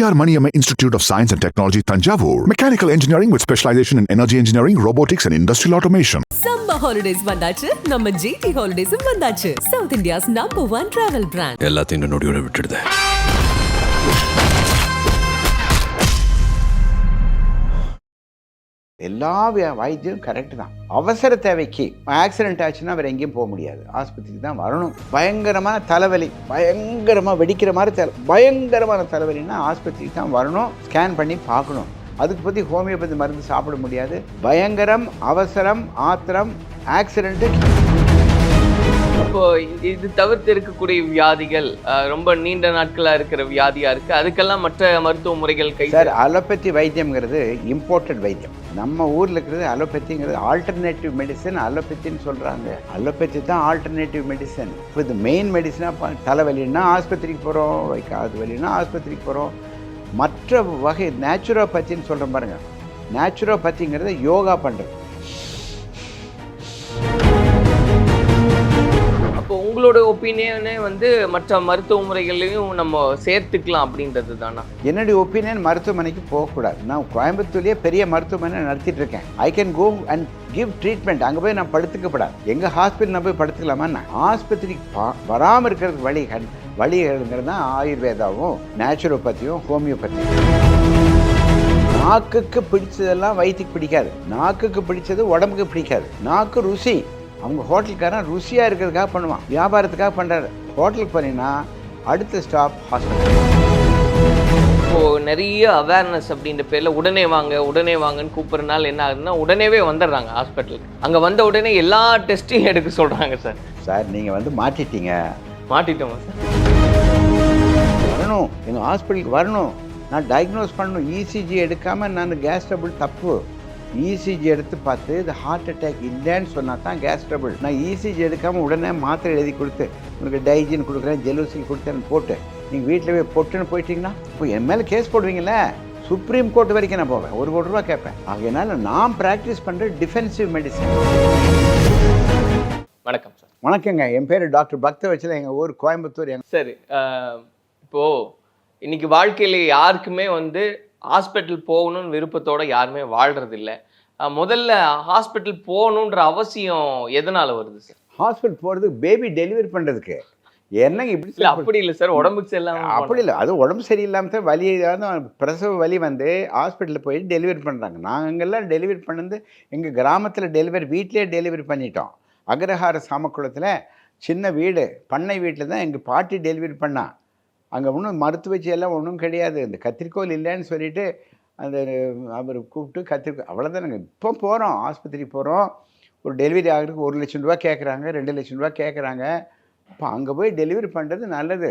Periyar Maniyamma Institute of Science and Technology, Tanjavur. Mechanical engineering with specialization in energy engineering, robotics, and industrial automation. Summer holidays வந்தாச்சு நம்ம GT ஹாலிடேஸும் வந்தாச்சு south India's number one travel brand எல்லாத்தையும் நொடியோட விட்டுடுது எல்லா வைத்தியம் correct தான். அவசர தேவைக்கு ஆக்சிடென்ட் ஆச்சுன்னா வேறு எங்கேயும் போக முடியாது. ஆஸ்பத்திரிக்கு தான் வரணும். பயங்கரமான தலைவலி பயங்கரமாக வெடிக்கிற மாதிரி தலை பயங்கரமான தலைவலின்னா ஆஸ்பத்திரிக்கு தான் வரணும். ஸ்கேன் பண்ணி பார்க்கணும். அதுக்கு பற்றி ஹோமியோபதி மருந்து சாப்பிட முடியாது. பயங்கரம் அவசரம் ஆத்திரம் ஆக்சிடென்ட்டு இப்போ இது- தவிர்த்து இருக்கக்கூடிய வியாதிகள் ரொம்ப நீண்ட நாட்களாக இருக்கிற வியாதியாக இருக்குது அதுக்கெல்லாம் மற்ற மருத்துவ முறைகள் கை சார் அலோபதி வைத்தியம்ங்கிறது இம்போர்ட்டட் வைத்தியம். நம்ம ஊரில் இருக்கிறது அலோபதிங்கிறது ஆல்டர்னேட்டிவ் மெடிசன் அலோபதின்னு சொல்கிறாங்க அலோபதி தான் ஆல்டர்னேட்டிவ் மெடிசன் இப்போ இது மெயின் மெடிசனாக தலைவலின்னா ஆஸ்பத்திரிக்கு போகிறோம் காது வலின்னா ஆஸ்பத்திரிக்கு போகிறோம் மற்ற வகை நேச்சுரோபத்தின்னு சொல்கிறேன் பாருங்கள் நேச்சுரோபதிங்கிறது யோகா பண்ணுறது உங்களோட ஒப்பீனியனே வந்து மற்ற மருத்துவ முறைகளையும் நம்ம சேர்த்துக்கலாம் அப்படின்றது தானா? என்னுடைய ஒப்பீனியன் மருத்துவமனைக்கு போகக்கூடாது. நான் கோயம்புத்தூர்லேயே பெரிய மருத்துவமனை நடத்திட்டு இருக்கேன். I can go and give treatment அங்கே போய் நான் படுத்துக்கப்படாது. எங்கள் ஹாஸ்பிட்டல் நான் போய் படுத்துக்கலாமா நான் ஆஸ்பத்திரிக்கு பா- வராமல் இருக்கிறதுக்கு வழி வழிகள்ங்கிறது வழிங்கிறது தான் ஆயுர்வேதாவும் நேச்சுரோபதியும் ஹோமியோபதியும் நாக்குக்கு பிடிச்சதெல்லாம் வயிற்றுக்கு பிடிக்காது. நாக்குக்கு பிடிச்சது உடம்புக்கு பிடிக்காது. நாக்கு ருசி. அவங்க ஹோட்டலுக்காரன் ருசியாக இருக்கிறதுக்காக பண்ணுவான் வியாபாரத்துக்காக பண்ணுறாரு ஹோட்டலுக்கு போனீங்கன்னா அடுத்த ஸ்டாப் ஹாஸ்பிட்டல். இப்போ நிறைய அவேர்னஸ் அப்படின்ற பேர்ல உடனே வாங்க உடனே வாங்கன்னு கூப்பிட்றதுனால என்ன ஆகுதுன்னா உடனேவே வந்துடுறாங்க ஹாஸ்பிட்டலுக்கு அங்க வந்த உடனே எல்லா டெஸ்ட்டையும் எடுக்க சொல்றாங்க சார். சார் நீங்கள் வந்து மாட்டிட்டீங்க. மாட்டிட்டோமா சார்? வரணும் எங்கள் ஹாஸ்பிட்டலுக்கு வரணும். நான் டயக்னோஸ் பண்ணணும் இசிஜி எடுக்காமல் நான் கேஸ் ட்ரபிள் தப்பு. இசிஜி எடுத்து பார்த்து இது ஹார்ட் அட்டாக் இல்லைன்னு சொன்னால் தான் கேஸ் ட்ரபிள் நான் இசிஜி எடுக்காமல் உடனே மாத்திரை எழுதி கொடுத்து உங்களுக்கு டைஜின் கொடுக்குறேன் ஜெலூசின் கொடுத்தேன்னு போட்டு நீங்கள் வீட்டில் போய் பொட்டுன்னு போயிட்டீங்கன்னா இப்போ என் மேலே கேஸ் போடுவீங்களே சுப்ரீம் கோர்ட் வரைக்கும் நான் போவேன். ஒரு கோடி ரூபா கேட்பேன். ஆகையினால நான் ப்ராக்டிஸ் பண்ணுற டிஃபென்சிவ் மெடிசன் வணக்கம் சார் வணக்கங்க. என் பேர் டாக்டர் பக்த வச்சல எங்கள் ஊர் கோயம்புத்தூர். எங்க சரி அஹ், இப்போ இன்னைக்கு வாழ்க்கையில யாருக்குமே வந்து ஹாஸ்பிட்டல் போகணும்னு விருப்பத்தோட யாருமே அஹ், முதல்ல ஹாஸ்பிட்டல் போகணுன்ற அவசியம் எதனால வருது சார்? ஹாஸ்பிட்டல் போகிறது பேபி டெலிவரி பண்ணுறதுக்கு என்னங்க இப்படி இல்ல அப்படி இல்ல சார். உடம்புக்கு செல்லாம அப்படி இல்லை. அது உடம்பு சரியில்லாமல் தான் வலி பிரசவ வலி வந்து ஹாஸ்பிட்டலில் போய் டெலிவரி பண்ணுறாங்க நாங்கள்லாம் டெலிவரி பண்ணது எங்கள் கிராமத்தில் டெலிவரி வீட்டிலே டெலிவரி பண்ணிட்டோம். அக்ரஹார சாமக்குளத்தில் சின்ன வீடு பண்ணை வீட்டில் தான் எங்கள் பாட்டி டெலிவரி பண்ணா. அங்கே ஒன்றும் மருத்துவ எல்லாம் ஒன்றும் கிடையாது. இந்த கத்திரிக்கோல் இல்லைன்னு சொல்லிட்டு அந்த அவர் கூப்பிட்டு கத்திரிக்கோல் அவ்வளோதானுங்க இப்போ போகிறோம் ஆஸ்பத்திரி போகிறோம் ஒரு டெலிவரி ஆகிறதுக்கு ஒரு லட்சம் ரூபா கேட்குறாங்க ரெண்டு லட்சம் ரூபா கேட்குறாங்க இப்போ அங்கே போய் டெலிவரி பண்ணுறது நல்லது.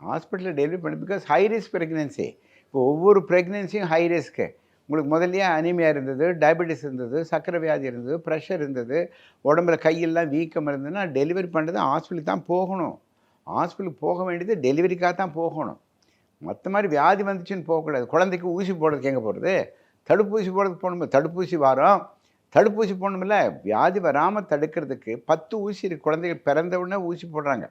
ஹாஸ்பிட்டலில் டெலிவரி பண்ண பிகாஸ் ஹை ரிஸ்க் ப்ரெக்னென்சி இப்போ ஒவ்வொரு ப்ரெக்னென்சியும் ஹை ரிஸ்க்கு உங்களுக்கு முதல்லையே அனிமியா இருந்தது டயபெட்டிஸ் இருந்தது சக்கரை வியாதி இருந்தது ப்ரெஷர் இருந்தது உடம்புல கையெல்லாம் வீக்கம் இருந்ததுன்னா டெலிவரி பண்ணுறது ஹாஸ்பிட்டலுக்கு தான் போகணும். ஹாஸ்பிட்டலுக்கு போக வேண்டியது டெலிவரிக்காக தான் போகணும். மற்ற மாதிரி வியாதி வந்துச்சுன்னு போகக்கூடாது. குழந்தைக்கு ஊசி போடுறதுக்கு எங்கே போகிறது தடுப்பூசி போடுறதுக்கு போகணுமே. தடுப்பூசி வரோம். தடுப்பூசி போடணுமில்ல. வியாதி வராமல் தடுக்கிறதுக்கு பத்து ஊசி இருக்குது குழந்தைகள் பிறந்த உடனே ஊசி போடுறாங்க.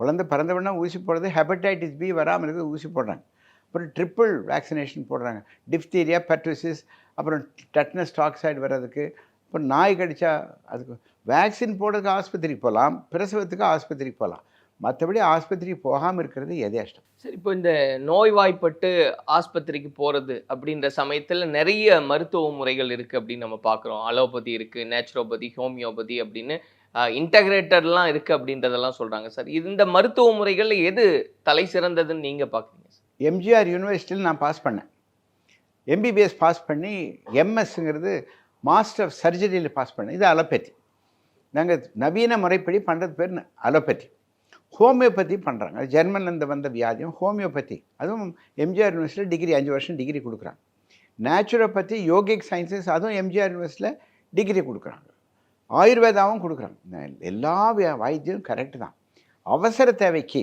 குழந்தை பிறந்த உடனே ஊசி போடுறது ஹெப்படைட்டிஸ் பி வராமல் இருக்கிறது ஊசி போடுறாங்க. அப்புறம் ட்ரிப்பிள் வேக்சினேஷன் போடுறாங்க. டிப்தீரியா பெட்ரிசிஸ் அப்புறம் டெட்னஸ் டாக்சைடு வர்றதுக்கு அப்புறம் நாய் கடிச்சா அதுக்கு வேக்சின் போடுறதுக்கு ஆஸ்பத்திரிக்கு போகலாம். பிரசவத்துக்கு ஆஸ்பத்திரிக்கு போகலாம். மற்றபடி ஆஸ்பத்திரிக்கு போகாமல் இருக்கிறது எதேஷ்டம் சரி இப்போ இந்த நோய்வாய்ப்பட்டு ஆஸ்பத்திரிக்கு போறது அப்படின்ற சமயத்துல நிறைய மருத்துவ முறைகள் இருக்கு அப்படின்னு நம்ம பார்க்குறோம் அலோபதி இருக்கு நேச்சுரோபதி ஹோமியோபதி அப்படின்னு இன்டகிரேட்டர்லாம் இருக்கு அப்படின்றதெல்லாம் சொல்றாங்க சார். இந்த மருத்துவ முறைகள்ல எது தலை சிறந்ததுன்னு நீங்க பாக்குறீங்க சார்? எம்ஜிஆர் யூனிவர்சிட்டியில் நான் பாஸ் பண்ணேன். எம்பிபிஎஸ் பாஸ் பண்ணி எம்எஸ்ங்கிறது மாஸ்டர் ஆஃப் சர்ஜரியில் பாஸ் பண்ணேன். இது அலோபதி. நாங்கள் நவீன முறைப்படி பண்ணுறது பேர் அலோபதி. ஹோமியோபதி பண்ணுறாங்க ஜெர்மன்லேருந்து வந்த வியாதியும் ஹோமியோபதி. அதுவும் எம்ஜிஆர் யூனிவர்சிட்டியில் டிகிரி அஞ்சு வருஷம் டிகிரி கொடுக்குறாங்க. நேச்சுரோபதி யோகிக் சயின்சஸ் அதுவும் எம்ஜிஆர் யூனிவர்சிட்டியில் டிகிரி கொடுக்குறாங்க. ஆயுர்வேதாவும் கொடுக்குறாங்க. எல்லா வைத்தியம் கரெக்டு தான். அவசர தேவைக்கு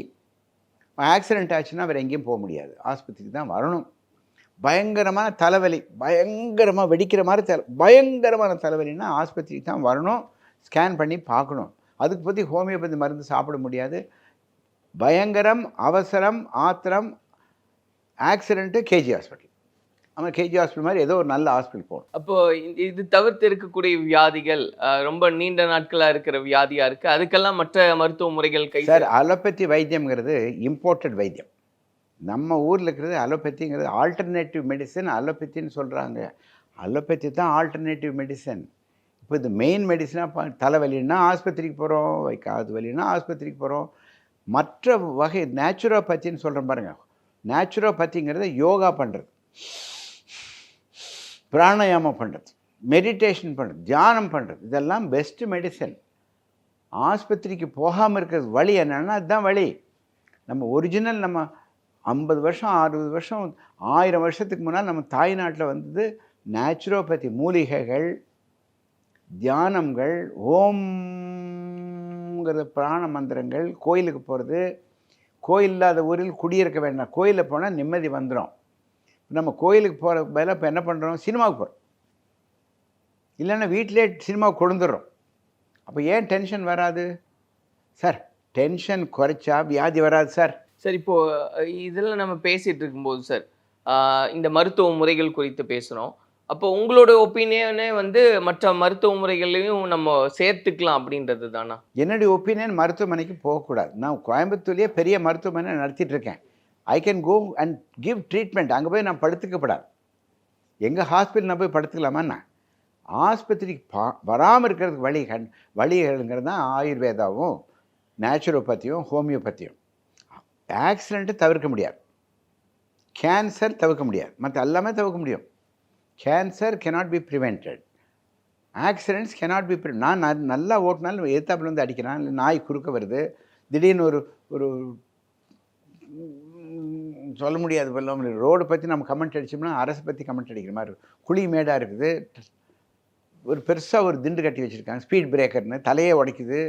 ஆக்சிடென்ட் ஆச்சுன்னா வேறு எங்கேயும் போக முடியாது. ஆஸ்பத்திரிக்கு தான் வரணும். பயங்கரமான தலைவலி பயங்கரமாக வெடிக்கிற மாதிரி தலை பயங்கரமான தலைவலின்னா ஆஸ்பத்திரிக்கு தான் வரணும். ஸ்கேன் பண்ணி பார்க்கணும். அதுக்கு பற்றி ஹோமியோபதி மருந்து சாப்பிட முடியாது. பயங்கரம் அவசரம் ஆத்திரம் ஆக்சிடென்ட்டு கேஜி ஹாஸ்பிட்டல் அவன் கேஜி ஹாஸ்பிட்டல் மாதிரி ஏதோ ஒரு நல்ல ஹாஸ்பிட்டல் போகணும். அப்போ இந்த- இது தவிர்த்து இருக்கக்கூடிய வியாதிகள் ரொம்ப நீண்ட நாட்களா இருக்கிற வியாதியா இருக்கு. அதுக்கெல்லாம் மற்ற மருத்துவ முறைகள் கை சார் அலோபதி வைத்தியம்ங்கிறது இம்போர்ட்டட் வைத்தியம். நம்ம ஊரில் இருக்கிறது அலோபதிங்கிறது ஆல்டர்னேட்டிவ் மெடிசன் அலோபதின்னு சொல்கிறாங்க அலோபதி தான் ஆல்டர்னேட்டிவ் மெடிசன் இப்போ இது மெயின் மெடிசனாக தலைவலின்னா ஆஸ்பத்திரிக்கு போகிறோம் காது வலின்னா ஆஸ்பத்திரிக்கு போகிறோம் மற்ற வகை நேச்சுரோபத்தின்னு சொல்கிறேன் பாருங்க. நேச்சுரோபத்திங்கிறத யோகா பண்ணுறது பிராணாயாமம் பண்ணுறது மெடிடேஷன் பண்ணுறது தியானம் பண்ணுறது இதெல்லாம் பெஸ்ட்டு மெடிசன் ஆஸ்பத்திரிக்கு போகாமல் இருக்கிறது வழி என்னென்னா அதுதான் வழி. நம்ம ஒரிஜினல் நம்ம ஐம்பது வருஷம் அறுபது வருஷம் ஆயிரம் வருஷத்துக்கு முன்னால் நம்ம தாய்நாட்டில் வந்தது நேச்சுரோபதி மூலிகைகள் தியானங்கள் ஓம் ஓம்ங்கிற பிராண மந்திரங்கள் கோயிலுக்கு போகிறது கோயில் இல்லாத ஊரில் குடியிருக்க வேண்டாம். கோயிலில் போனால் நிம்மதி வந்துடும் நம்ம கோயிலுக்கு போகிற பதிலாக இப்போ என்ன பண்ணுறோம் சினிமாவுக்கு போகிறோம் இல்லைன்னா வீட்டிலே சினிமா கொழுந்துடுறோம் அப்போ ஏன் டென்ஷன் வராது? சார் டென்ஷன் குறைச்சா வியாதி வராது சார். சார் இப்போ இதெல்லாம் நம்ம பேசிட்டு இருக்கும்போது சார் இந்த மருத்துவ முறைகள் குறித்து பேசுறோம். அப்போ உங்களோட ஒப்பீனியனே வந்து மற்ற மருத்துவ முறைகளையும் நம்ம சேர்த்துக்கலாம் அப்படின்றது தானா? என்னுடைய ஒப்பீனியன் மருத்துவமனைக்கு போகக்கூடாது. நான் கோயம்புத்தூர்லேயே பெரிய மருத்துவமனை நடத்திட்டு இருக்கேன் I can go and give treatment அங்கே போய் நான் படுத்துக்கப்படாது. எங்கள் ஹாஸ்பிட்டல் நான் போய் படுத்துக்கலாமாண்ணா ஆஸ்பத்திரிக்கு பா வராமல் இருக்கிறதுக்கு வழி கண் வழிகள்ங்கிறது தான் ஆயுர்வேதாவும் நேச்சுரோபத்தியும் ஹோமியோபத்தியும் ஆக்சிடெண்ட்டு தவிர்க்க முடியாது. கேன்சர் தவிர்க்க முடியாது. மற்ற எல்லாமே தவிர்க்க முடியும். Cancer cannot be prevented accidents cannot be pre நான் நல்லா ஓட்டினாலும் எதிர்த்தாப்புல வந்து அடிக்கிறான் இல்லை நாய் குறுக்க வருது திடீர்னு ஒரு ஒரு சொல்ல முடியாது போல ரோடு பற்றி நம்ம கமெண்ட் அடிச்சோம்னா அரசை பற்றி கமெண்ட் அடிக்கிற மாதிரி இருக்கும். குழி மேடாக இருக்குது ஒரு பெருசாக ஒரு திண்டு கட்டி வச்சுருக்காங்க ஸ்பீட் பிரேக்கர்னு தலையே உடைக்குது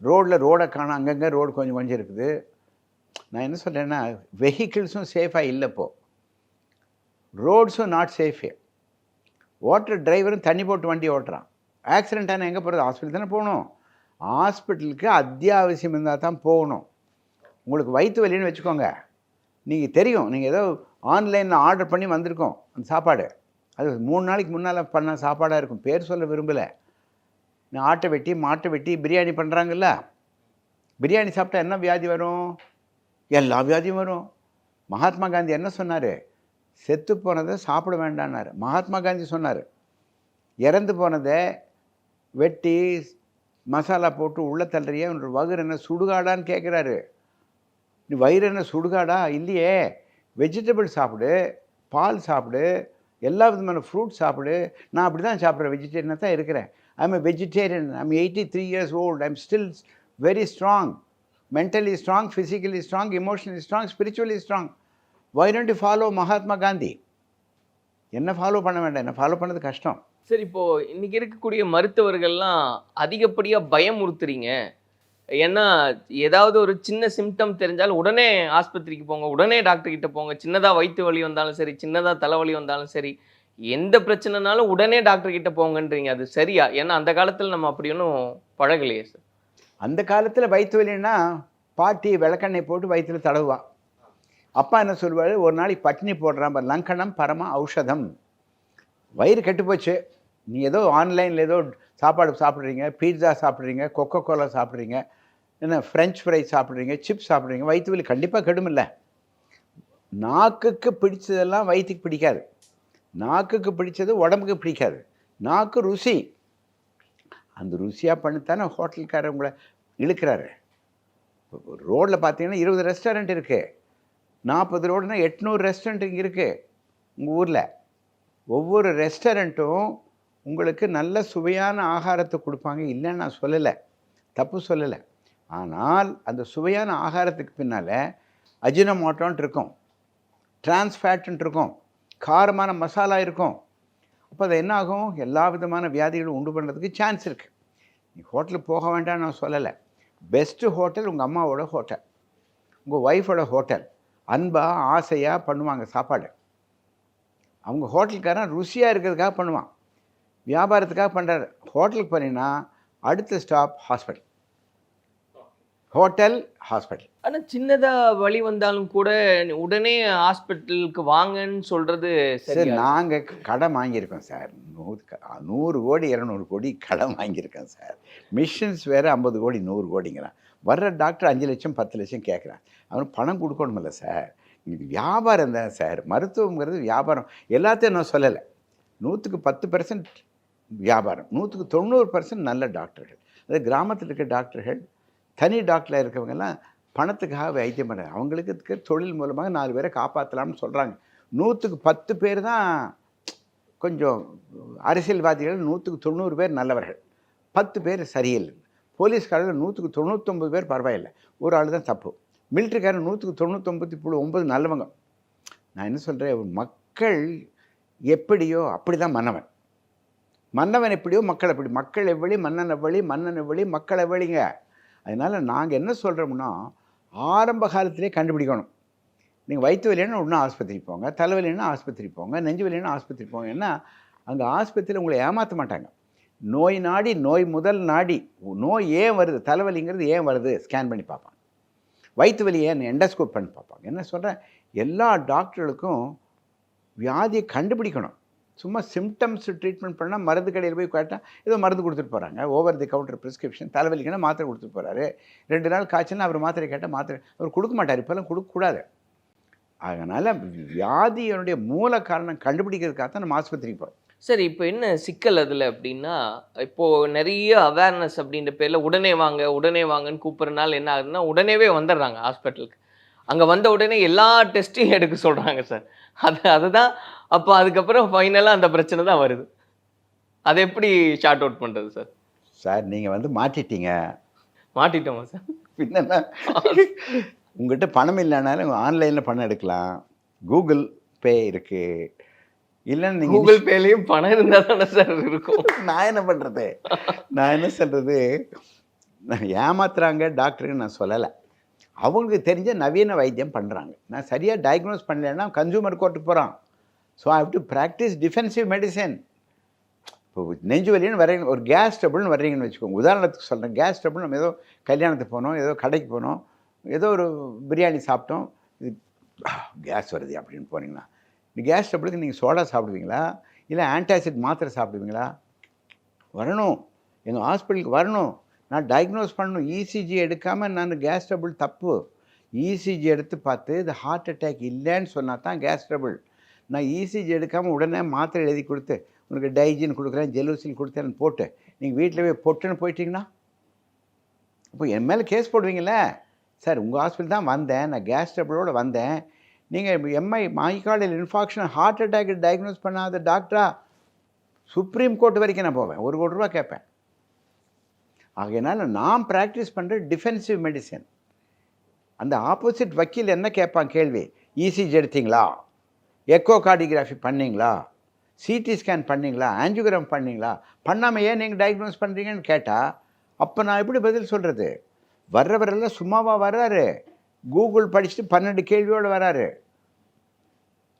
ரோடில் ரோடை காணும் அங்கங்கே ரோடு கொஞ்சம் கொஞ்சம் இருக்குது. நான் என்ன சொல்கிறேன்னா வெஹிக்கிள்ஸும் சேஃபாக இல்லைப்போ ரோட்ஸும் நாட் சேஃபே ஓட்டுற டிரைவரும் தண்ணி போட்டு வண்டி ஓட்டுறான். ஆக்சிடென்ட் ஆனால் எங்கே போகிறது ஹாஸ்பிட்டல் தானே போகணும். ஹாஸ்பிட்டலுக்கு அத்தியாவசியம் இருந்தால் தான் போகணும். உங்களுக்கு வயிற்று வலின்னு வச்சுக்கோங்க. நீங்கள் தெரியும். நீங்கள் ஏதோ ஆன்லைனில் ஆர்டர் பண்ணி வந்திருக்கோம். அந்த சாப்பாடு. அது மூணு நாளைக்கு முன்னால் பண்ண சாப்பாடாக இருக்கும். பேர் சொல்ல விரும்பலை. நான் ஆட்டை வெட்டி மாட்டை வெட்டி பிரியாணி பண்ணுறாங்கல்ல பிரியாணி சாப்பிட்டா என்ன வியாதி வரும்? எல்லா வியாதியும் வரும். மகாத்மா காந்தி என்ன சொன்னார்? செத்து போனதை சாப்பிட வேண்டான்னாரு மகாத்மா காந்தி சொன்னார் இறந்து போனதை வெட்டி மசாலா போட்டு உள்ள தள்ளுறிய உன்னோட வயிறு என்ன சுடுகாடான்னு கேட்குறாரு நீ வயிறு என்ன சுடுகாடா? இல்லையே. வெஜிடபிள் சாப்பிடு பால் சாப்பிடு எல்லா விதமான ஃப்ரூட் சாப்பிடு. நான் அப்படி தான் சாப்பிட்றேன் வெஜிடேரியனாக தான் இருக்கிறேன். I'm a vegetarian I'm eighty three years old I'm still very strong mentally strong physically strong emotionally strong spiritually strong why don't you follow Mahatma Gandhi என்ன ஃபாலோ பண்ண வேண்டாம். என்ன ஃபாலோ பண்ணது கஷ்டம். சரி இப்போ இன்னைக்கு இருக்கக்கூடிய மருத்துவர்கள்லாம் அதிகப்படியா பயமுறுத்துறீங்க ஏன்னா ஏதாவது ஒரு சின்ன சிம்டம் தெரிஞ்சால் உடனே ஆஸ்பத்திரிக்கு போங்க உடனே டாக்டர் கிட்ட போங்க. சின்னதா வயிற்று வலி வந்தாலும் சரி சின்னதா தலைவலி வந்தாலும் சரி எந்த பிரச்சனைனாலும் உடனே டாக்டர் கிட்ட போங்கன்றீங்க. அது சரியா? ஏன்னா அந்த காலத்துல நம்ம அப்படி ஒன்றும் பழகலையே சார் அந்த காலத்தில் வயிற்று வலின்னா பாட்டி விளக்கெண்ணெய் போட்டு வயிற்றுல தடவுவா அப்பா என்ன சொல்வார் ஒரு நாளைக்கு பட்டினி போடுறான் பாரு, லங்கனம் பரம ஔஷதம். வயிறு கெட்டுப்போச்சு நீ ஏதோ ஆன்லைனில் ஏதோ சாப்பாடு சாப்பிட்றீங்க பீட்சா சாப்பிட்றீங்க கொக்கோ கோலா சாப்பிட்றீங்க என்ன ஃப்ரெஞ்ச் ஃப்ரை சாப்பிட்றீங்க சிப்ஸ் சாப்பிட்றீங்க வயிற்று வலி கண்டிப்பாக கெடுமில்ல. நாக்குக்கு பிடிச்சதெல்லாம் வயிற்றுக்கு பிடிக்காது. நாக்குக்கு பிடிச்சது உடம்புக்கு பிடிக்காது. நாக்கு ருசி. அந்த ருசியாக பண்ணித்தானே ஹோட்டல்காரவங்களை இழுக்கிறாரு. ரோட்டில் பார்த்தீங்கன்னா இருபது ரெஸ்டாரண்ட் இருக்குது நாற்பது ரோடுனா எட்நூறு ரெஸ்டாரண்ட் இங்கே இருக்குது உங்கள் ஊரில். ஒவ்வொரு ரெஸ்டாரண்ட்டும் உங்களுக்கு நல்ல சுவையான ஆகாரத்தை கொடுப்பாங்க. இல்லைன்னு நான் சொல்லலை. தப்பு சொல்லலை. ஆனால் அந்த சுவையான ஆகாரத்துக்கு பின்னால் அஜினமோட்டோன்ட்டு இருக்கும். டிரான்ஸ்ஃபேட்டுன்ட்டு இருக்கும். காரமான மசாலா இருக்கும். அப்போ அது என்ன ஆகும்? எல்லா விதமான வியாதிகளும் உண்டு பண்ணுறதுக்கு சான்ஸ் இருக்குது நீ ஹோட்டலுக்கு போக வேண்டாம்னு நான் சொல்லலை. பெஸ்ட்டு ஹோட்டல் உங்கள் அம்மாவோட ஹோட்டல் உங்கள் ஒய்ஃபோட ஹோட்டல் அன்பாக ஆசையாக பண்ணுவாங்க சாப்பாடு. அவங்க ஹோட்டலுக்காரன் ருசியாக இருக்கிறதுக்காக பண்ணுவான். வியாபாரத்துக்காக பண்ணுறாரு ஹோட்டலுக்கு பண்ணினா அடுத்த ஸ்டாப் ஹாஸ்பிட்டல் ஹோட்டல் ஹாஸ்பிட்டல் ஆனா சின்னதா வலி வந்தாலும் கூட உடனே ஹாஸ்பிட்டலுக்கு வாங்கன்னு சொல்றது சரி நாங்கள் கடன் வாங்கியிருக்கோம் சார். நூறு நூறு கோடி இரநூறு கோடி கடன் வாங்கியிருக்கோம் சார். மிஷின்ஸ் வேறு ஐம்பது கோடி நூறு கோடிங்கிறான். வர்ற டாக்டர் அஞ்சு லட்சம் பத்து லட்சம் கேட்குறான். அவனுக்கு பணம் கொடுக்கணுமில்ல சார் இது வியாபாரம் தான் சார் மருத்துவங்கிறது வியாபாரம். எல்லாத்தையும் நான் சொல்லலை. நூற்றுக்கு பத்து பர்சன்ட் வியாபாரம். நூற்றுக்கு தொண்ணூறு பர்சன்ட் நல்ல டாக்டர்கள். அது கிராமத்தில் இருக்க டாக்டர்கள் தனி டாக்டராக இருக்கவங்கெல்லாம் பணத்துக்காக வைத்தியம் பண்ணுறாங்க அவங்களுக்கு தொழில் மூலமாக நாலு பேரை காப்பாற்றலாம்னு சொல்கிறாங்க நூற்றுக்கு பத்து பேர் தான் கொஞ்சம் அரசியல்வாதிகள் நூற்றுக்கு தொண்ணூறு பேர் நல்லவர்கள். பத்து பேர் சரியில்லை. போலீஸ்காரர்கள் நூற்றுக்கு தொண்ணூத்தொம்பது பேர் பரவாயில்லை. ஒரு ஆள் தான் தப்பு. மிலிட்ரிக்காரன் நூற்றுக்கு தொண்ணூத்தொம்பத்தி புள்ளி ஒம்பது நல்லவங்க. நான் என்ன சொல்கிறேன் மக்கள் எப்படியோ அப்படி தான் மன்னவன். மன்னவன் எப்படியோ மக்கள் எப்படி மக்கள் எவ்வளி மன்னன் எவ்வளி மன்னன் எவ்வளி மக்கள் எவ்வளிங்க? அதனால் நாங்கள் என்ன சொல்கிறோம்னா ஆரம்ப காலத்திலே கண்டுபிடிக்கணும். நீங்கள் வயிற்று வலின்னா ஒன்றும் ஆஸ்பத்திரி போங்க. தலைவலின்னா ஆஸ்பத்திரி போங்க. நெஞ்சு வலின்னா ஆஸ்பத்திரி போங்க. ஏன்னா அங்கே ஆஸ்பத்திரியில் உங்களை ஏமாற்ற மாட்டாங்க. நோய் நாடி நோய் முதல் நாடி. நோய் ஏன் வருது? தலைவலிங்கிறது ஏன் வருது? ஸ்கேன் பண்ணி பார்ப்பாங்க. வயிற்று வலியை என்ன எண்டோஸ்கோப் பண்ணி பார்ப்பாங்க. என்ன சொல்கிறேன் எல்லா டாக்டர்களுக்கும் வியாதியை கண்டுபிடிக்கணும். சும்மா சிம்டம்ஸ் ட்ரீட்மெண்ட் பண்ணால் மருந்து கடையில் போய் கேட்டால் ஏதோ மருந்து கொடுத்துட்டு போகிறாங்க ஓவர் தி கவுண்டர் ப்ரிஸ்கிரிப்ஷன் தலைவலிக்குன்னா மாத்திரை கொடுத்துட்டு போகிறாரு ரெண்டு நாள் காய்ச்சல்னா அவர் மாத்திரை கேட்டால் மாத்திரை அவர் கொடுக்க மாட்டார். இப்போல்லாம் கொடுக்கக்கூடாது அதனால் வியாதியினுடைய மூல காரணம் கண்டுபிடிக்கிறதுக்காக தான் நம்ம ஆஸ்பத்திரிக்கு போகிறோம் சரி இப்போ என்ன சிக்கல் அதுல அப்படின்னா இப்போ நிறைய அவேர்னஸ் அப்படின்ற பேர்ல உடனே வாங்க உடனே வாங்கன்னு கூப்பிட்றதுனால என்ன ஆகுதுன்னா உடனேவே வந்துடுறாங்க ஹாஸ்பிட்டலுக்கு அங்க வந்த உடனே எல்லா டெஸ்ட்டையும் எடுக்க சொல்றாங்க சார் அது அதுதான். அப்போ அதுக்கப்புறம் ஃபைனலாக அந்த பிரச்சனை தான் வருது. அதை எப்படி ஷார்ட் அவுட் பண்றது சார் சார் நீங்கள் வந்து மாட்டிட்டீங்க. மாட்டிட்டோமா சார் என்னென்னா உங்கள்கிட்ட பணம் இல்லைனாலும் ஆன்லைனில் பணம் எடுக்கலாம். கூகுள் பே இருக்குது இல்லைன்னு நீங்கள் கூகுள் பேலையும் பணம் இருந்தா தானே சார் இருக்கும். நான் என்ன பண்ணுறது நான் என்ன சொல்கிறது ஏமாத்துறாங்க டாக்டருக்கு நான் சொல்லலை. அவங்களுக்கு தெரிஞ்ச நவீன வைத்தியம் பண்ணுறாங்க நான் சரியாக டயக்னோஸ் பண்ணலைன்னா கன்சூமர் கோர்ட்டுக்கு போகிறான் so I have to practise defensive medicine இப்போ நெஞ்சு வலின்னு வர்றீங்க ஒரு கேஸ் ட்ரபிள்னு வர்றீங்கன்னு வச்சுக்கோங்க. உதாரணத்துக்கு சொல்கிறேன் கேஸ் ட்ரபிள் நம்ம ஏதோ கல்யாணத்துக்கு போனோம் ஏதோ கடைக்கு போனோம் ஏதோ ஒரு பிரியாணி சாப்பிட்டோம். இது கேஸ் வருது அப்படின்னு போனீங்கன்னா இந்த கேஸ் ட்ரபிளுக்கு நீங்கள் சோடா சாப்பிடுவீங்களா? இல்லை ஆன்டாசிட் மாத்திரை சாப்பிடுவீங்களா? வரணும். எங்கள் ஹாஸ்பிட்டலுக்கு வரணும். நான் டயக்னோஸ் பண்ணணும். இசிஜி எடுக்காமல் நான் கேஸ் ட்ரபிள் தப்பு. இசிஜி எடுத்து பார்த்து இது ஹார்ட் அட்டாக் இல்லைன்னு சொன்னால் தான் கேஸ் ட்ரபிள் நான் இசிஜி எடுக்காமல் உடனே மாத்திரை எழுதி கொடுத்து உனக்கு டைஜின் கொடுக்குறேன் ஜெலூசின் கொடுத்தேன்னு போட்டு நீங்கள் வீட்டில் போய் பொட்டுன்னு போயிட்டீங்கன்னா? இப்போ என் மேலே கேஸ் போடுவீங்களே சார் உங்கள் ஹாஸ்பிட்டல் தான் வந்தேன். நான் கேஸ் ட்ரபிளோடு வந்தேன். நீங்கள் MI myocardial infarction heart attack diagnose பண்ணாத டாக்டரா சுப்ரீம் கோர்ட் வரைக்கும் நான் போவேன். ஒரு கோடி ரூபா கேட்பேன். ஆகையினால நான் ப்ராக்டிஸ் பண்ணுற டிஃபென்சிவ் மெடிசன் அந்த ஆப்போசிட் வக்கீல் என்ன கேட்பான் கேள்வி? இசிஜி எடுத்தீங்களா? எக்கோ கார்டிகிராஃபி பண்ணீங்களா? சிடி ஸ்கேன் பண்ணீங்களா? ஆஞ்சியோகிராம் பண்ணீங்களா? பண்ணாமல் ஏன் நீங்கள் டயக்னோஸ் பண்ணுறீங்கன்னு கேட்டால் அப்போ நான் எப்படி பதில் சொல்கிறது வர்றவரெல்லாம் சும்மாவா வர்றாரு. கூகுள் படிச்சுட்டு பன்னெண்டு கேள்வியோடு வராரு.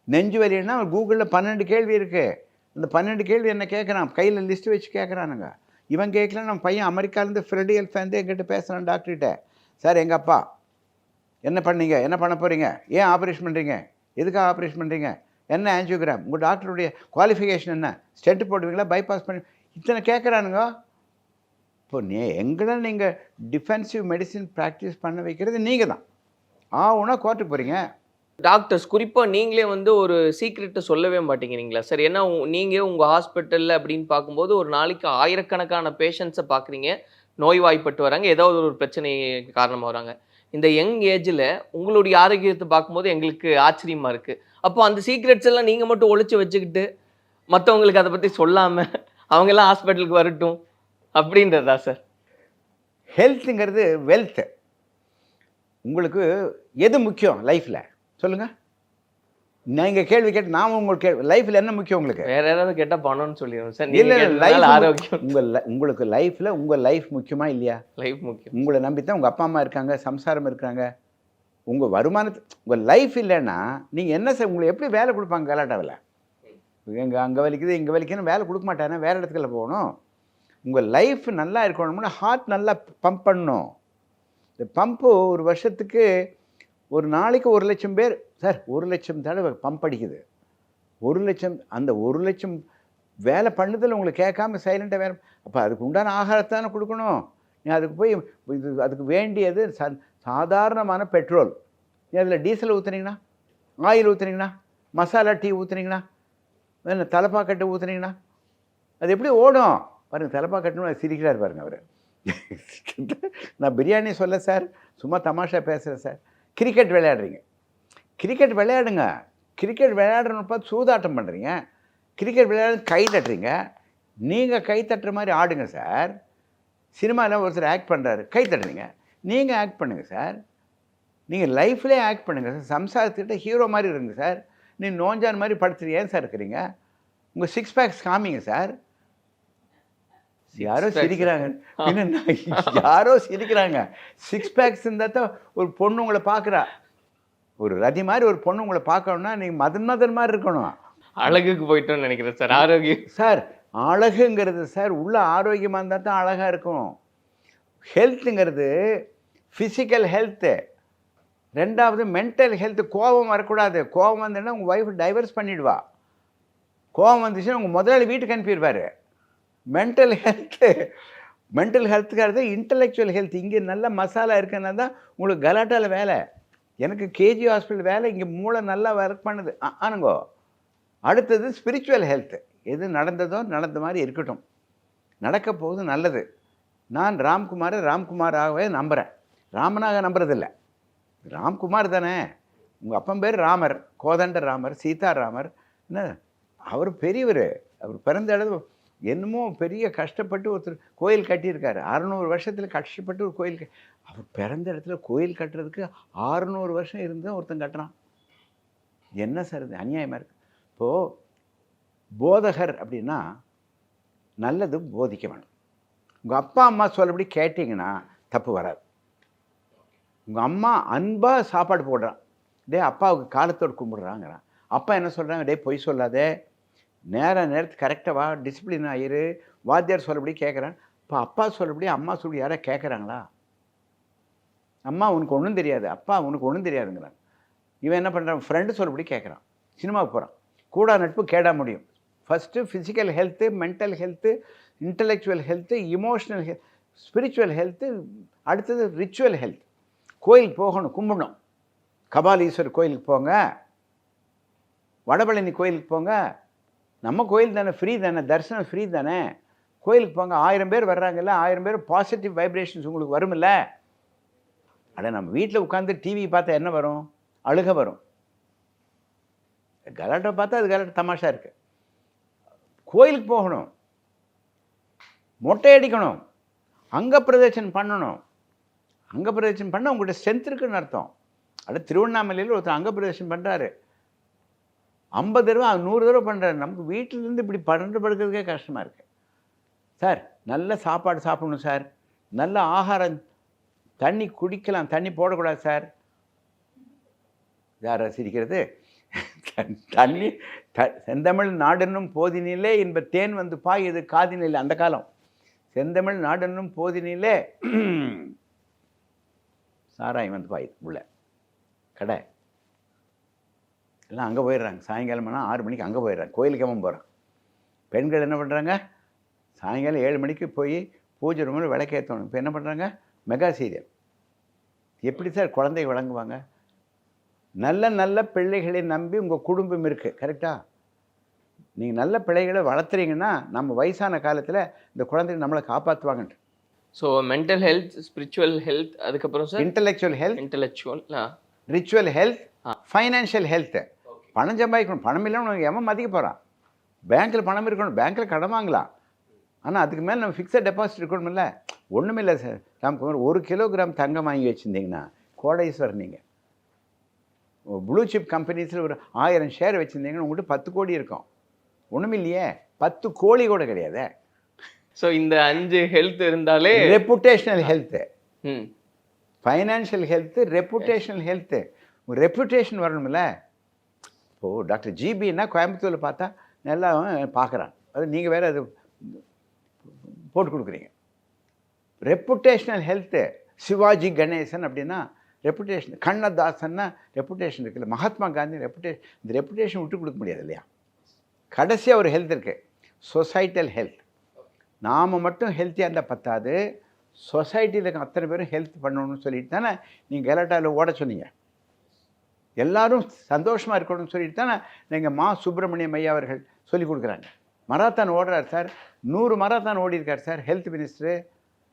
நெஞ்சு வலின்னா கூகுளில் பன்னெண்டு கேள்வி இருக்குது அந்த பன்னெண்டு கேள்வி என்ன கேட்குறான் கையில் லிஸ்ட்டு வச்சு கேட்குறானுங்க இவன் கேட்கல நம்ம பையன் அமெரிக்காலேருந்து ஃப்ரெடியல் எல்ஃபேந்து எங்கிட்ட பேசுகிறான் டாக்டர்கிட்ட சார் எங்கள் அப்பா என்ன பண்ணீங்க? என்ன பண்ண போகிறீங்க ஏன் ஆப்ரேஷன் பண்ணுறீங்க எதுக்காக ஆப்ரேஷன் பண்ணுறீங்க என்ன ஆன்ஜியோகிராம் உங்கள் டாக்டருடைய குவாலிஃபிகேஷன் என்ன? ஸ்டென்ட் போடுவீங்களா? பைபாஸ் பண்ணி இத்தனை கேட்குறானுங்க இப்போ நீ எங்களை நீங்கள் டிஃபென்சிவ் மெடிசின் ப்ராக்டிஸ் பண்ண வைக்கிறது நீங்கள் தான் ஆவுனா கோர்ட்டுக்கு போகிறீங்க டாக்டர்ஸ் குறிப்பா நீங்களே வந்து ஒரு சீக்ரெட்டை சொல்லவே மாட்டேங்கிறீங்களா? சார் ஏன்னா உ- நீங்க உங்க ஹாஸ்பிட்டல்ல அப்படின்னு பார்க்கும்போது ஒரு நாளைக்கு ஆயிரக்கணக்கான பேஷண்ட்ஸை பார்க்குறீங்க. நோய்வாய்ப்பட்டு வராங்க. ஏதாவது ஒரு பிரச்சனை காரணமாக வராங்க. இந்த யங் ஏஜ்ல உங்களுடைய ஆரோக்கியத்தை பார்க்கும்போது எங்களுக்கு ஆச்சரியமா இருக்கு. அப்போ அந்த சீக்ரெட்ஸ் எல்லாம் நீங்க மட்டும் ஒளிச்சு வச்சுக்கிட்டு மற்றவங்களுக்கு அதை பத்தி சொல்லாம அவங்க எல்லாம் ஹாஸ்பிட்டலுக்கு வரட்டும். அப்படின்றதா சார்? ஹெல்த்துங்கிறது வெல்த்து. உங்களுக்கு எது முக்கியம் லைஃப்பில் சொல்லுங்கள் நீங்கள் கேள்வி கேட்டு நான் உங்களுக்கு கேள்வி லைஃப்பில் என்ன முக்கியம் உங்களுக்கு? வேற யாராவது கேட்டா பணம்னு சொல்லிடுவோம். சார் இல்லை லைஃப் ஆரோக்கியம். உங்கள் உங்களுக்கு லைஃப்பில் உங்கள் லைஃப் முக்கியமா இல்லையா? லைஃப் முக்கியம். உங்களை நம்பி தான் உங்கள் அப்பா அம்மா இருக்காங்க சம்சாரம் இருக்காங்க. உங்கள் வருமானத்து உங்கள் லைஃப் இல்லைன்னா நீங்கள் என்ன சார் உங்களுக்கு எப்படி வேலை கொடுப்பாங்க கலாட்டாவில்? எங்கே அங்கே வலிக்குது இங்கே வலிக்குதுன்னு வேலை கொடுக்க மாட்டானே? வேறு இடத்துக்குள்ள போகணும். உங்கள் லைஃப் நல்லா இருக்கணும்னா ஹார்ட் நல்லா பம்ப் பண்ணணும். இந்த பம்பு ஒரு வருஷத்துக்கு ஒரு நாளைக்கு ஒரு லட்சம் பேர் சார் ஒரு லட்சம் தடவை பம்ப் அடிக்குது. ஒரு லட்சம் அந்த ஒரு லட்சம் வேலை பண்ணுதல் உங்களுக்கு கேட்காம சைலண்ட்டாக வேலை அப்போ அதுக்கு உண்டான ஆகாரத்தானே கொடுக்கணும்? நீ அதுக்கு போய் இது அதுக்கு வேண்டியது சா சாதாரணமான பெட்ரோல். நீ அதில் டீசல் ஊற்றுனீங்கன்னா ஆயில் ஊற்றுனீங்கன்னா மசாலா டீ ஊற்றுனீங்கன்னா என்ன தலைப்பாக்கட்டு ஊற்றுனீங்கன்னா அது எப்படி ஓடும்? பாருங்கள் தலைப்பாக்கட்டுன்னு சிரிக்கிறார் பாருங்க அவர். நான் பிரியாணி சொல்ல சார். சும்மா தமாஷா பேசுகிறேன் சார். கிரிக்கெட் விளையாடுறீங்க. கிரிக்கெட் விளையாடுங்க. கிரிக்கெட் விளையாடுறன்னு பார்த்து சூதாட்டம் பண்ணுறீங்க கிரிக்கெட் விளையாடு கை தட்டுறீங்க. நீங்கள் கை தட்டுற மாதிரி ஆடுங்க சார். சினிமாவில் ஒருத்தர் ஆக்ட் பண்ணுறாரு கை தட்டுறீங்க நீங்கள் ஆக்ட் பண்ணுங்கள் சார். நீங்கள் லைஃப்லேயே ஆக்ட் பண்ணுங்கள் சார். சம்சாரத்துக்கிட்ட ஹீரோ மாதிரி இருங்க சார். நீ நோஞ்சான் மாதிரி படுத்துட்டு ஏன் சார் இருக்கிறீங்க. உங்கள் சிக்ஸ் பேக்ஸ் காமிங்க சார். யாரோ. சிரிக்கிறாங்க. பின்ன யாரோ சிரிக்கிறாங்க. சிக்ஸ் பேக்ஸ் இருந்தால் தான் ஒரு பொண்ணு உங்களை பார்க்குறா. ஒரு ரதி மாதிரி ஒரு பொண்ணு உங்களை பார்க்கணும்னா நீங்கள் மதன் மதன் மாதிரி இருக்கணும். அழகுக்கு போயிட்டோம்னு நினைக்கிறேன் சார். ஆரோக்கியம் சார் அழகுங்கிறது சார் உள்ள ஆரோக்கியமாக இருந்தால் தான் அழகாக இருக்கும். ஹெல்த்துங்கிறது ஃபிசிக்கல் ஹெல்த்து ரெண்டாவது மென்டல் ஹெல்த்து கோபம் வரக்கூடாது. கோபம் வந்ததுன்னா உங்கள் ஒய்ஃப் டைவர்ஸ் பண்ணிடுவா. கோபம் வந்துச்சுன்னா உங்கள் முதலாளி வீட்டுக்கு அனுப்பிடுவார். மென்டல் ஹெல்த்து மென்டல் ஹெல்த்துக்காரது இன்டலெக்சுவல் ஹெல்த் இங்கே நல்ல மசாலா இருக்குன்னா தான் உங்களுக்கு கலாட்டாவில் வேலை. எனக்கு கேஜி ஹாஸ்பிட்டல் வேலை இங்கே மூளை நல்லா ஒர்க் பண்ணுது. ஆ- ஆனுங்கோ அடுத்தது ஸ்பிரிச்சுவல் ஹெல்த் எது நடந்ததோ நடந்த மாதிரி இருக்கட்டும். நடக்க போகுது நல்லது. நான் ராம்குமாரை ராம்குமாராகவே நம்புகிறேன் ராமனாக நம்புறதில்ல. ராம்குமார் தானே. உங்கள் அப்பன் பேர் ராமர். கோதண்ட ராமர் சீதா ராமர். என்ன? அவர் பெரியவர். அவர் பிறந்த இடத்துல என்னமோ பெரிய கஷ்டப்பட்டு ஒருத்தர் கோயில் கட்டியிருக்காரு. அறநூறு வருஷத்தில் கஷ்டப்பட்டு ஒரு கோயில் அவர் பிறந்த இடத்துல கோயில் கட்டுறதுக்கு ஆறுநூறு வருஷம் இருந்து ஒருத்தன் கட்டுறான். என்ன சார் இது? அநியாயமாக இருக்குது இப்போது போதகர் அப்படின்னா நல்லது போதிக்க வேணும் உங்கள் அப்பா அம்மா சொல்லபடி கேட்டிங்கன்னா தப்பு வராது. உங்கள் அம்மா அன்பாக சாப்பாடு போடுறான். டே அப்பாவுக்கு காலத்தோடு கும்பிட்றாங்கிறான். அப்பா என்ன சொல்கிறாங்க டேய் பொய் சொல்லாதே. நேர நேரத்துக்கு கரெக்டாக வா டிசிப்ளின் ஆயிரு வாத்தியார் சொல்லபடி கேட்குறான் இப்போ அப்பா சொல்லபடி அம்மா சொல்லி யாராவது கேட்குறாங்களா அம்மா உனக்கு ஒன்றும் தெரியாது. அப்பா உனக்கு ஒன்றும் தெரியாதுங்கிறான் இவன் என்ன பண்ணுறான் ஃப்ரெண்டு சொல்லபடி கேட்குறான் சினிமாவுக்கு போகிறான் கூடா நட்பு கேடா முடியும். First physical health mental health intellectual health emotional health spiritual health அடுத்தது ரிச்சுவல் ஹெல்த் கோயில் போகணும் கும்பிடணும். கபாலீஸ்வர் கோயிலுக்கு போங்க. வடபழனி கோயிலுக்கு போங்க. நம்ம கோயில் தானே ஃப்ரீ தானே தரிசனம் ஃப்ரீ தானே. கோயிலுக்கு போங்க ஆயிரம் பேர் வர்றாங்கல்ல ஆயிரம் பேர் பாசிட்டிவ் வைப்ரேஷன்ஸ் உங்களுக்கு வரும்ல. அட நம்ம வீட்டில் உட்காந்து டிவி பார்த்தா என்ன வரும்? அழுக வரும். கலாட்டை பார்த்தா அது கலாட்டை தமாஷா இருக்கு. கோயிலுக்கு போகணும். மொட்டை அடிக்கணும் அங்க பிரதட்சணம் பண்ணணும். அங்க பிரதட்சணம் பண்ண உங்கள்கிட்ட ஸ்ட்ரென்த் இருக்குன்னு அர்த்தம். அட திருவண்ணாமலையில் ஒருத்தர் அங்க பிரதட்சணம் பண்ணுறாரு ஐம்பது தடவை நூறு தடவை பண்ணுறாரு நமக்கு வீட்டிலேருந்து இப்படி பன்னெண்டு படுக்கிறதுக்கே கஷ்டமாக இருக்குது சார் நல்ல சாப்பாடு சாப்பிடணும் சார். நல்ல ஆகாரம் தண்ணி குடிக்கலாம். தண்ணி போடக்கூடாது சார். யார் சிரிக்கிறது தண்ணி த செந்தமிழ் நாடென்னும் போதினிலே என்ப தேன் வந்து பாய். இது காதினில் அந்த காலம். செந்தமிழ் நாடென்னும் போதினிலே சாராயம் வந்து பாயுது உள்ள கடை. எல்லாம் அங்கே போயிடுறாங்க. சாயங்காலம்னா ஆறு மணிக்கு அங்கே போயிடுறாங்க. கோயிலுக்கு அவன் போகிறான் பெண்கள் என்ன பண்ணுறாங்க சாயங்காலம் ஏழு மணிக்கு போய் பூஜை ரூமில் விளக்கேற்றணும் இப்போ என்ன பண்ணுறாங்க மெகா சீரியல் எப்படி சார் குழந்தை வழங்குவாங்க? நல்ல நல்ல பிள்ளைகளை நம்பி உங்கள் குடும்பம் இருக்குது கரெக்டாக நீங்கள் நல்ல பிள்ளைகளை வளர்த்துறீங்கன்னா நம்ம வயசான காலத்தில் இந்த குழந்தைங்க நம்மளை காப்பாற்றுவாங்கன்ட்டு so mental health spiritual health அதுக்கப்புறம் sir intellectual health intellectual ritual health. Financial health பணம் சம்பாதிக்கணும். பணம் இல்லைன்னு உனக்கு எவன் மதிக்க போகிறான் பேங்க்கில் பணம் இருக்கணும். பேங்க்கில் கடன் வாங்கலாம். ஆனால் அதுக்கு மேலே நம்ம ஃபிக்ஸட் டெபாசிட் இருக்கணும்ல. ஒன்றும் இல்லை சார். நமக்கு ஒரு கிலோகிராம் தங்கம் வாங்கி வச்சுருந்தீங்கன்னா கோடீஸ்வரர் நீங்கள் ப்ளூ சிப் கம்பெனிஸில் ஒரு ஆயிரம் ஷேர் வச்சுருந்தீங்கன்னா உங்கள்கிட்ட பத்து கோடி இருக்கும். ஒன்றும் இல்லையே. பத்து கோடி கூட கிடையாது. ஸோ இந்த அஞ்சு ஹெல்த் இருந்தாலே ரெப்புடேஷனல் ஹெல்த்து ம். ஃபைனான்ஷியல் ஹெல்த்து ரெப்புடேஷனல் ஹெல்த்து ஒரு ரெப்புடேஷன் வரணும்ல. இப்போது டாக்டர் ஜிபின்னா கோயம்புத்தூரில் பார்த்தா நல்லா பார்க்குறான். அது நீங்கள் வேறு அது போட்டு கொடுக்குறீங்க. ரெப்புடேஷ்னல் ஹெல்த்து சிவாஜி கணேசன் அப்படின்னா ரெப்புடேஷன் கண்ணதாசன்னா ரெப்புடேஷன் இருக்குல்ல. மகாத்மா காந்தி ரெப்புடேஷன் இந்த ரெப்புடேஷன் விட்டு கொடுக்க முடியாது இல்லையா? கடைசியாக ஒரு ஹெல்த் இருக்குது சொசைட்டல் ஹெல்த் நாம் மட்டும் ஹெல்த்தியாக இருந்தால் பத்தாது. சொசைட்டியில் இருக்க அத்தனை பேரும் ஹெல்த் பண்ணணும்னு சொல்லிட்டு தானே நீங்கள் கலாட்டாவில் ஓட சொன்னீங்க. எல்லாரும் சந்தோஷமாக இருக்கணும்னு சொல்லிட்டு தானே நீங்கள் மா சுப்பிரமணியம் ஐயா அவர்கள் சொல்லி கொடுக்குறாங்க. மராத்தான் ஓடுறார் சார். நூறு மராத்தான் ஓடிருக்கார் சார். Health minister.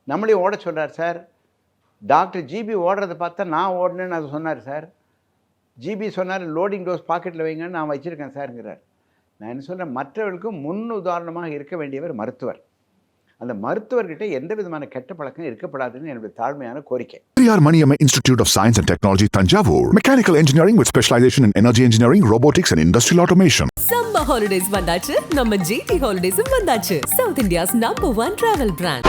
நம்மளையும் ஓட சொல்கிறார் சார். டாக்டர் ஜிபி ஓடுறதை பார்த்தா நான் ஓடணுன்னு அது சொன்னார் சார். ஜிபி சொன்னார் லோடிங் டோஸ் பாக்கெட்டில் வைங்கன்னு நான் வச்சுருக்கேன் சார்ங்கிறார். நான் என்ன சொல்கிறேன் மற்றவர்களுக்கும் முன் உதாரணமாக இருக்க வேண்டியவர் மருத்துவர். அந்த மருத்துவர்கிட்ட எந்த விதமான கெட்ட பழக்கம் இருக்கப்படாதுன்னு என்னுடைய தாழ்மையான கோரிக்கை Periyar Maniamma Institute of Science and Technology, Tanjavur. Mechanical engineering with specialization in energy engineering, robotics, and industrial automation. Summer holidays வந்தாச்சு நம்ம ஜிடி ஹாலிடேஸும் வந்தாச்சு south India's number one travel brand